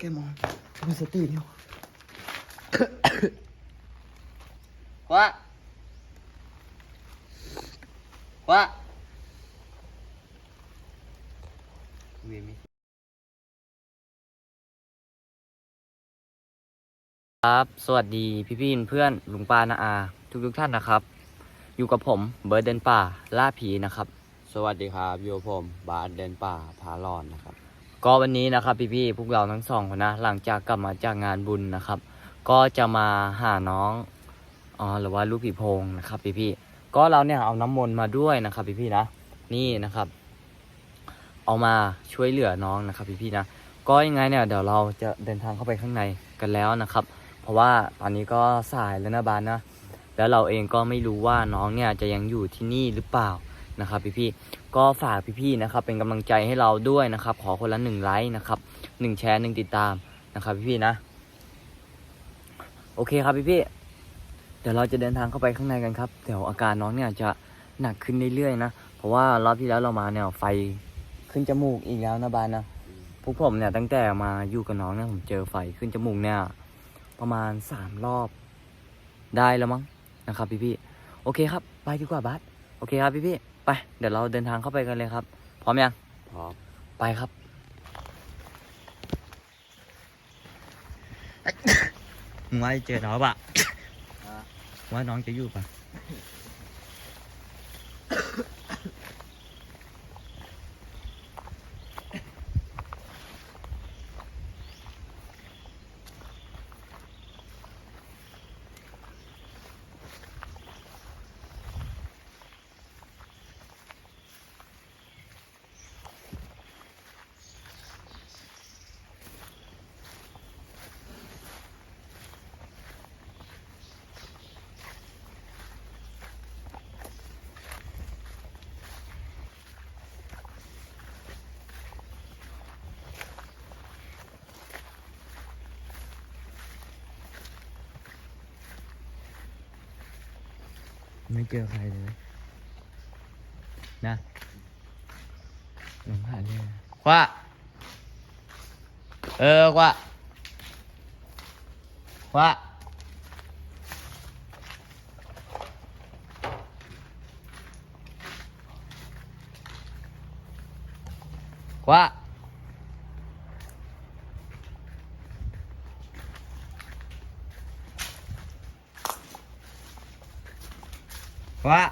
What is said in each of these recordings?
แกมองมีสติเดียวว่าว่าเวียนไม่ครับ สวัสดีพี่พี่เพื่อนลุงป้านาอา ทุกทุกๆท่านนะครับ อยู่กับผมเบิร์ดเดนป่าล่าผีนะครับ สวัสดีครับ อยู่กับผมบาสเดนป่าพาลอนนะครับ ก็วันนี้นะครับพี่พี่ๆพวกเราทั้งสองคนนะ หลังจากกลับมาจากงานบุญนะครับ ก็จะมาหาน้องอ๋อหรือว่าลูกผีโพงนะครับพี่พี่ๆก็เราเนี่ยเอาน้ำมนต์มาด้วยนะครับพี่พี่ๆนะ นี่นะครับ เอามาช่วยเหลือน้องนะครับพี่พี่ๆนะก็ยังไงเนี่ยเดี๋ยวเราจะเดินทางเข้าไปข้างในกันแล้วนะครับ เพราะว่าตอนนี้ก็สายแล้วนะบานนะแล้วเราเองก็ไม่รู้ว่าน้องเนี่ยจะยังอยู่ที่นี่หรือเปล่า นะครับพี่พี่ๆก็ฝากพี่พี่ๆนะครับเป็นกำลังใจให้เราด้วยนะครับ ขอคนละหนึ่งไลค์นะครับหนึ่งแชร์หนึ่งติดตามนะครับพี่พี่ๆนะ โอเคครับพี่พี่ๆเดี๋ยวเราจะเดินทางเข้าไปข้างในกันครับเดี๋ยวอาการน้องเนี่ยจะหนักขึ้นเรื่อยๆนะเพราะว่ารอบที่แล้วเรามาเนี่ยไฟขึ้นจมูกอีกแล้วนะบานนะพวกผมเนี่ยตั้งแต่มาอยู่กับน้องเนี่ยผมเจอไฟขึ้นจมูกเนี่ยประมาณสามรอบได้แล้วมั้งนะครับพี่พี่ๆโอเคครับ ไปดีกว่าบัส โอเคครับพี่พี่ๆไป เดี๋ยวเราเดินทางเข้าไปกันเลยครับ พร้อมยัง พร้อม ไปครับ มึงว่าจะเจอน้องปะว่าน้องจะอยู่ปะ ไม่เจอใครเลย นะลองหาเรื่ยคว้าเออคว้าคว้าคว้า คว้า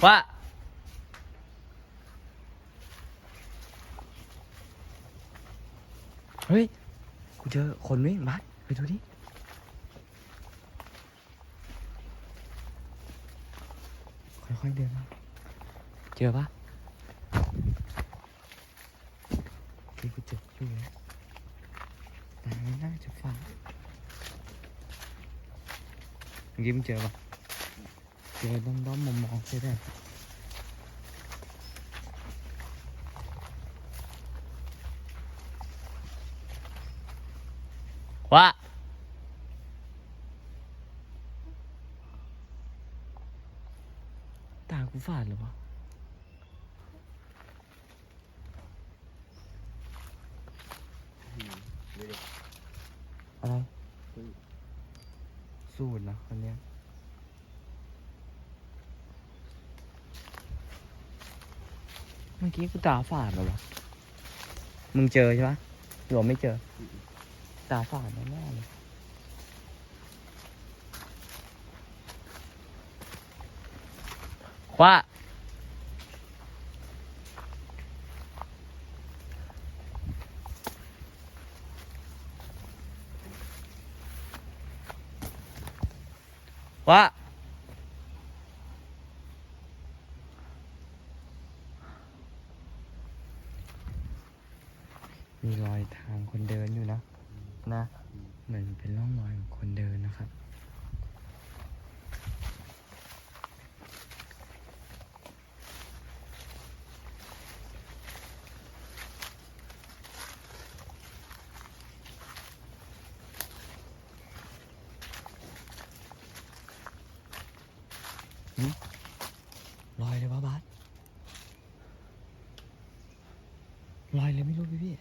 คว้าเฮ้ย กูเจอคนวิ่งบัสไปดูดิค่อยๆเดินมาเจอปะที่กูเจออยู่แล้วแต่ไม่น่าจะฟัง เมื่อกี้มึงเจอปะเจอด้อมด้ สูตรนะคนเนี้ยเมื่อกี้กูตาฝาดเหรอวะมึงเจอใช่ปะหรือว่าไม่เจอ ตาฝาดแน่เลยคว้า คว้ ลอยเลยวะบาสลอยเลยไม่รู้พี่พี่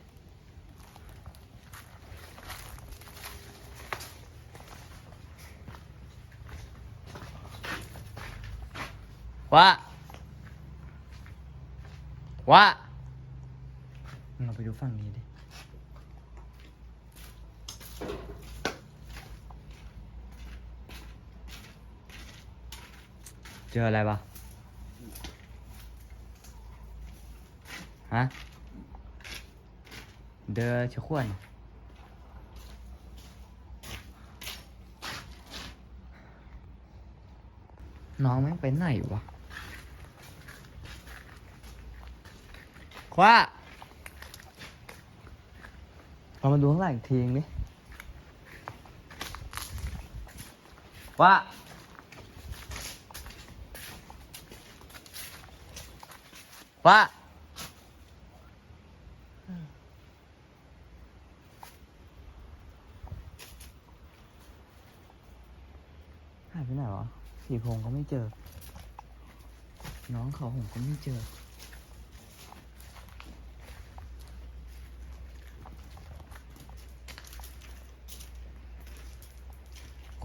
ว่าว่าเราไปดูฝั่งนี้ดิ เจออะไรปะฮะ เดอชะขวนน้องแม่งไปไหนวะคว้าเรามาดูข้างหลังอีกทีนึงดิคว้า ว้าหายไปไหนวะสีพงก็ไม่เจอ น้องเขาผมก็ไม่เจอ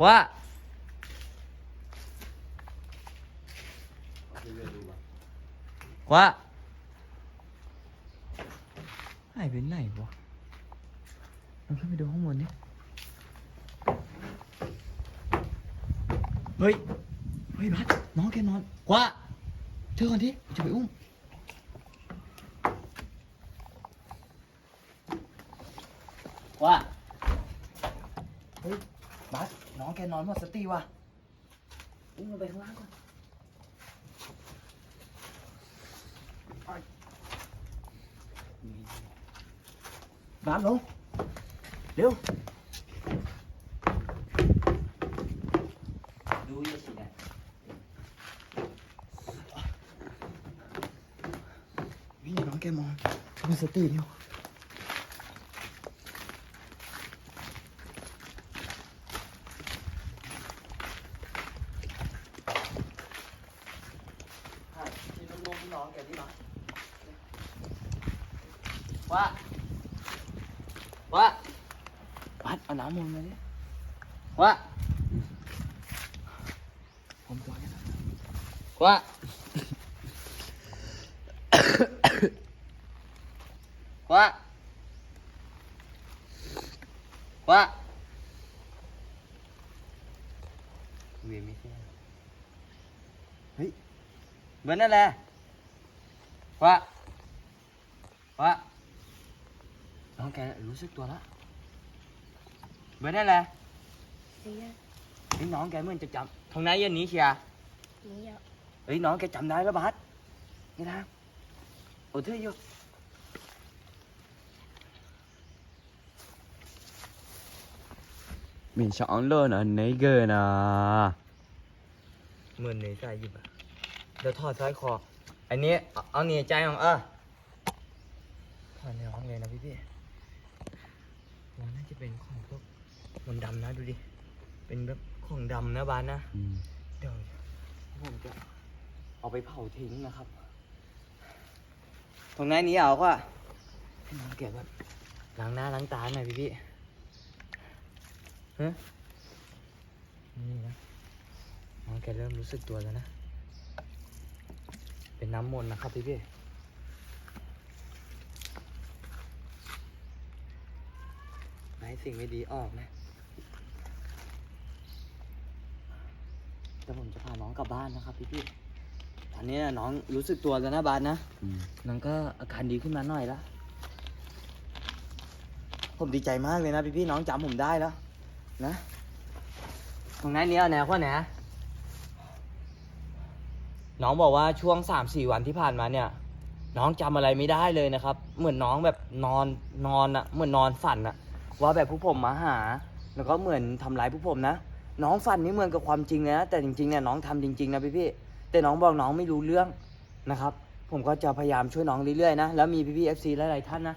ว่าว่าหายไปไหนวะเราขึ้นไปดูข้างบนดิเฮ้ย เฮ้ยบัสน้องแกนอนกว่าเธอก่อนที่จะไปอุ้ม กว่า เฮ้ยบัสน้องแกนอนหมดสติว่ะ อุ้มลงไปข้างล่างก่อน ไปบัสลงเร็วดูอ ย่าสิเนี่ยพี่น้องแกมองมีสติอยู่ ที่ลูกๆพี่ น้องแกที่มาว่าว่าวัดเอาน้ำมนต์มาดิว่าผมตัวนี้นะว่าว่าว่าเวียนไม่ใช่เฮ้ยเหมือนนั่นแหละว่าว่าน้องแกรู้สึกตัวแล้วเหมือนนั่นแหละนี่อะนี่น้องแกเหมือนจะจำทางไหนยันนี้เชียร์นี่อะเฮ้ยน้องแกจำได้แล้วบัสนี่นะโอ้เธออยู่มีช่องเลินอันไหนเกินอะเหมือนในใจหยิบอะเดี๋ยวถอดสร้อยคอ อันนี้เอาเอาเนี่ยใจของเออถอดในห้องเลยนะพี่พี่มันน่า จะเป็นของพวกมนต์ดำนะดูดิ เป็นแบบของดำนะบานนะเดี๋ยวผมจะเอาไปเผาทิ้งนะครับ ตรงนั้นนี้เอาก็ให้น้องเก็บแบบล้างหน้าล้างตาหน่อยพี่พี่ฮะนี่นะน้องแกเริ่มรู้สึกตัวแล้วนะ เป็นน้ำมนต์นะครับพี่พี่ไม่ให้ สิ่งไม่ดีออกนะแต่ผมจะพาน้องกลับบ้านนะครับพี่พี่ๆตอนนี้น้องรู้สึกตัวแล้วนะบานนะน้องก็อาการดีขึ้นมาหน่อยแล้วผมดีใจมากเลยนะพี่พี่ๆน้องจำผมได้แล้ว นะตรงนั้นเนี้ยแนวข้อไหนน้องบอกว่าช่วงสามสี่วันที่ผ่านมาเนี่ย น้องจำอะไรไม่ได้เลยนะครับ เหมือนน้องแบบนอนนอนอะเหมือนนอนฝันอะ ว่าแบบผู้ผมมาหา แล้วก็เหมือนทำร้ายผู้ผมนะ น้องฝันนี่เหมือนกับความจริงเลยนะแต่จริงๆเนี่ยน้องทำจริง ๆ นะพี่พี่ๆแต่น้องบอกน้องไม่รู้เรื่องนะครับ ผมก็จะพยายามช่วยน้องเรื่อยๆนะแล้วมีพี่พี่เอฟซีหลายๆท่านนะ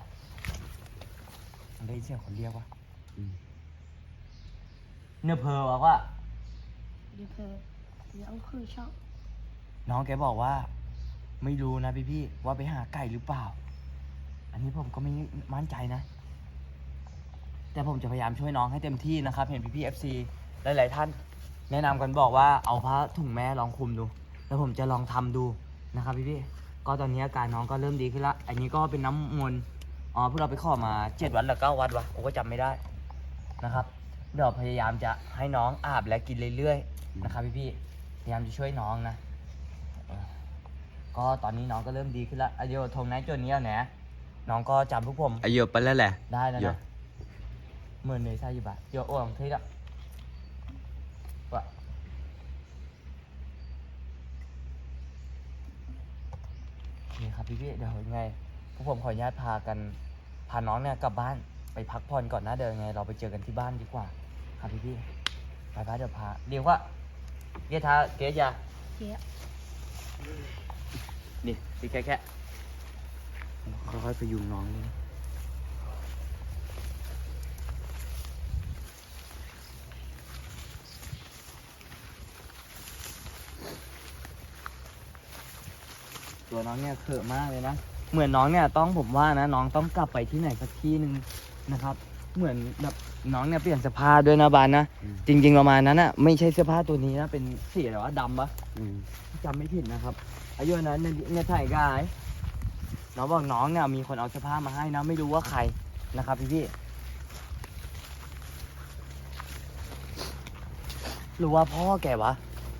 ได้ยินเสียงคนเรียกว่าเนื้อเพอบอกว่าเดี๋ยวเพอเดี๋ยวเอาคือชอบน้องแกบอกว่า ไม่รู้นะพี่พี่ๆว่าไปหาไก่หรือเปล่า อันนี้ผมก็ไม่มั่นใจนะ แต่ผมจะพยายามช่วยน้องให้เต็มที่นะครับ เห็นพี่พี่เอฟซีหลายๆท่านแนะนำกันบอกว่าเอาผ้าถุงแม่ลองคลุมดู แล้วผมจะลองทำดูนะครับพี่พี่ๆก็ตอนนี้อาการน้องก็เริ่มดีขึ้นละ อันนี้ก็เป็นน้ำมนต์อ๋อพวกเราไปขอมาเจ็ดวันหรือเก้าวันวะผมก็จำไม่ได้นะครับเดี๋ยวพยายามจะให้น้องอาบและกินเรื่อยๆนะครับพี่พี่ๆพยายามจะช่วยน้องนะเออก็ตอนนี้น้องก็เริ่มดีขึ้นละอายุทงไหนจนเนี้ยแหนะน้องก็จำพวกผม อายุไปแล้วแหละ ได้แล้วเดี๋ยนะวห มื่นเลยใช่ยี่บาทเดี๋ยวโอ้ยเท่ละวะนี่ครับพี่พี่ๆเดี๋ยวยังไงพวกผมขออนุญาตพากันพาน้องเนี่ยกลับบ้านไปพักผ่อนก่อนนะเดี๋ยวยังไง เราไปเจอกันที่บ้านดีกว่า ครับพี่พี่ๆไปบ้านเดี๋ยวพาเดี๋ยวว่าเกียร์ทาเกียร์ยาเจ๊นี่พี่แค่แค่ค่อยๆไปยุงน้องเลย ตัวน้องเนี่ยเขอะมากเลยนะ เหมือนน้องเนี่ยต้องผมว่านะ น้องต้องกลับไปที่ไหนสักที่หนึ่งนะครับ เหมือนแบบน้องเนี่ยเปลี่ยนเสื้อผ้าด้วยนะบานนะอืม จริง ๆ ประมาณนั้นอะไม่ใช่เสื้อผ้าตัวนี้นะเป็นสีอะไรวะดำปะ อืม จำไม่ผิดนะครับ อายุนั้นเนี่ยเนี่ยถ่ายกายน้องบอกน้องเนี่ยมีคนเอาเสื้อผ้ามาให้นะไม่รู้ว่าใครนะครับพี่พี่หรือว่าพ่อแกวะ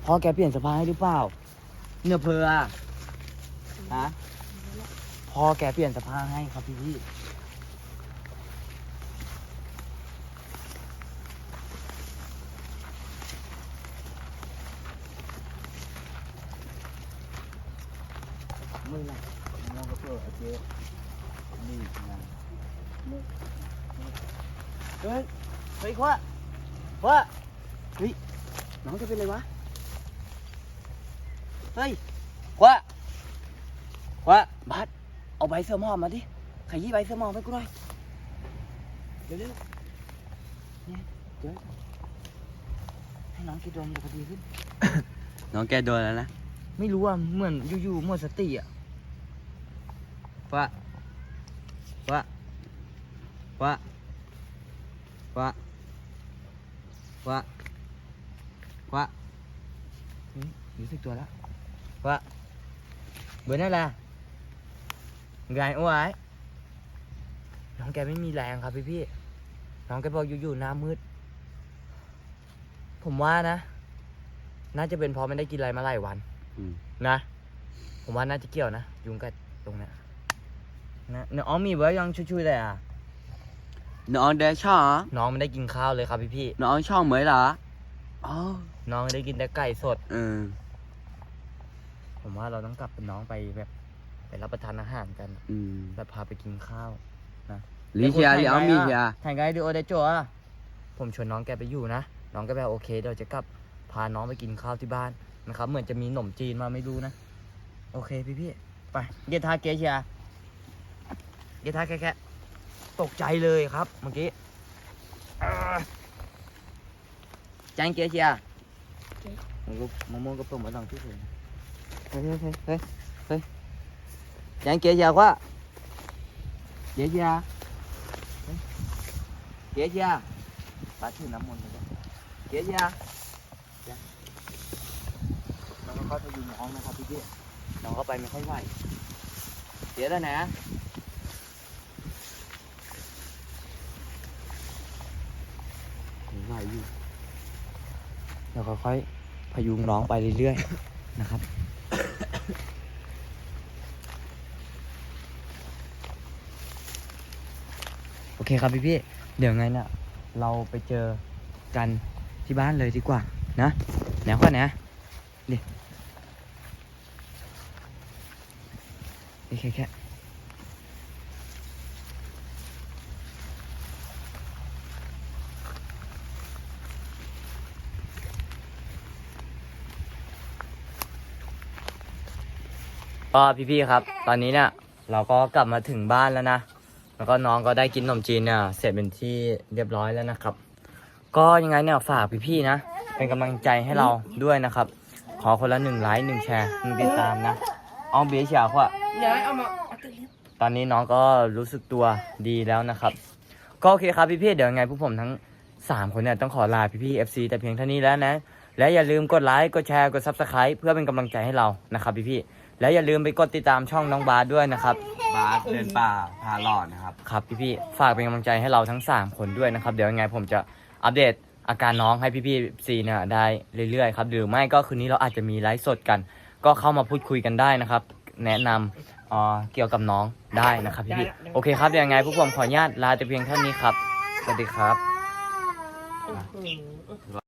พ่อแกเปลี่ยนเสื้อผ้าให้หรือเปล่า เนื้อเพอ อะพอแกเปลี่ยนสื้อผ้าให้ครับพี่พี่มึงนะน้องก็เปิดเจ๊นี่นะเฮ้ยเฮ้ยคว่าว่าเฮ้ยน้องจะเป็นอะไรวะ เฮ้ยคว่า ว่าบัสเอาใบเสื้อหมอบมาดิขยี้ใบเสื้อหมอบให้กูหน่อยเร็วๆเนี่ยเดี๋ยวให้น้องกินดมจะพอดีขึ้น น้องแกโดนแล้วนะ ไม่รู้อะเหมือนอยู่ๆหมดสติอะวะวะวะวะวะวะเฮ้ยรู้สึกตัวแล้ววะเบอร์นั่นแหละ ไงโอ้ยน้องแกไม่มีแรงครับพี่พี่ๆน้องแกบอกอยู่ๆหน้ามืด ผมว่านะ น่าจะเป็นเพราะไม่ได้กินอะไรมาหลายวันอืมนะ ผมว่าน่าจะเกี่ยวนะยุงกัดตรงเนี้ยนะเนี่ยอ๋อมีเบอร์ยังช่วยๆเลยอะ น้องได้ช่อน้องไม่ได้กินข้าวเลยครับพี่พี่น้องช่องเหมยเหรออ๋อๆน้องได้กินแต่ไก่สดเออผมว่าเราต้องกลับเป็นน้องไปแบบ ไปรับประทานอาหารกัน อืมแล้วพาไปกินข้าวลิเชียลิเอามีเชียถ่ายไงดูโอเดโจอะผมชวนน้องแกไปอยู่นะ น้องก็แบบโอเคเดี๋ยวจะกลับพาน้องไปกินข้าวที่บ้านนะครับ เหมือนจะมีขนมจีนมาไม่รู้นะ โอเคพี่พี่ๆไปเกียร์ทาเกียร์เชียร์เกียร์ทาแค่แค่ตกใจเลยครับเมื่อกี้อ่าจานเกียร์เชียร์มันก็มะม่วงก็เปิดมาลองที่สุดเฮ้ยเฮ้ยเฮ้ย ยเฮ้ยจานเกียร์เชียร์ว่าเกียเชียร์เฮ้ยเกียร์เชียร์ป้าถือน้ำมนต์เลยเกียเร์เดี๋ยวแล้วก็เข้าไปดูน้องนะครับพี่พี่น้องก็ไปไม่ค่อยไหวเดี๋ยวแล้วนะไหวอยู่เดี๋ยวค่อยๆพยุงน้องไปเรื่อยๆนะครับ เคครับพี่พี่เดี๋ยวไงเนี่ยเราไปเจอกันที่บ้านเลยดีกว่านะแนวก่อนนะดินี่แค่แค่ก็พี่ๆครับ ตอนนี้เนี่ยเราก็กลับมาถึงบ้านแล้วนะ แล้วก็น้องก็ได้กินขนมจีนเนี่ยเสร็จเป็นที่เรียบร้อยแล้วนะครับ ก็ยังไงเนี่ยฝากพี่ๆนะ เป็นกำลังใจให้เราด้วยนะครับ ขอคนละหนึ่งไลค์หนึ่งแชร์หนึ่งติดตามนะเอาเบียร์เฉียวอะเดี๋ยวเอามาเอาตัวเล็กตอนนี้น้องก็รู้สึกตัวดีแล้วนะครับ ก็โอเคครับพี่ๆเดี๋ยวยังไงพวกผมทั้ง3คนเนี่ยต้องขอลาพี่ๆ FC แต่เพียงเท่านี้แล้วนะ และอย่าลืมกดไลค์กดแชร์กด subscribe เพื่อเป็นกำลังใจให้เรานะครับพี่ๆ และอย่าลืมไปกดติดตามช่องน้องบาสด้วยนะครับ บาสเดินป่าพาหลอนนะครับ ครับพี่ๆฝากเป็นกำลังใจให้เราทั้ง 3 คนด้วยนะครับ เดี๋ยวยังไงผมจะอัปเดตอาการน้องให้พี่ๆซีเนี่ยได้เรื่อยๆครับหรือไม่ก็คืนนี้เราอาจจะมีไลฟ์สดกัน ก็เข้ามาพูดคุยกันได้นะครับ แนะนำเอ่อเกี่ยวกับน้องได้นะครับพี่ๆโอเคครับเดี๋ยวยังไงพวกผมขออนุญาตลาแต่เพียงเท่านี้ครับสวัสดีครับ โอ้โห